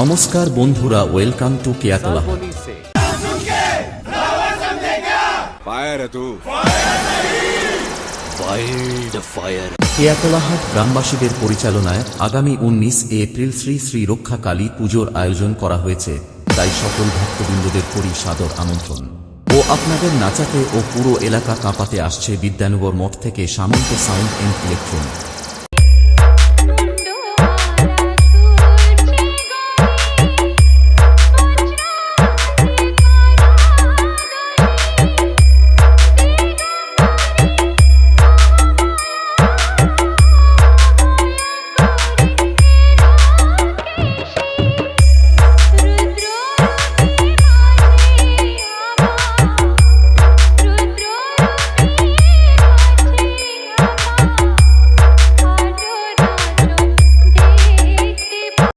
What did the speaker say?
নমস্কার বন্ধুরা welcome to Keyatala কেয়াতলাহাট গ্রামবাসীদের পরিচালনায় আগামী উনিশ এপ্রিল শ্রী শ্রী রক্ষা কালী পুজোর আয়োজন করা হয়েছে। তাই সকল ভক্তবৃন্দদের করি সাদর আমন্ত্রণ। ও আপনাদের নাচাতে ও পুরো এলাকা কাঁপাতে আসছে বিদ্যানগর মঠ থেকে সামন্ত সাউন্ড এন্ড ইলেকট্রনিক।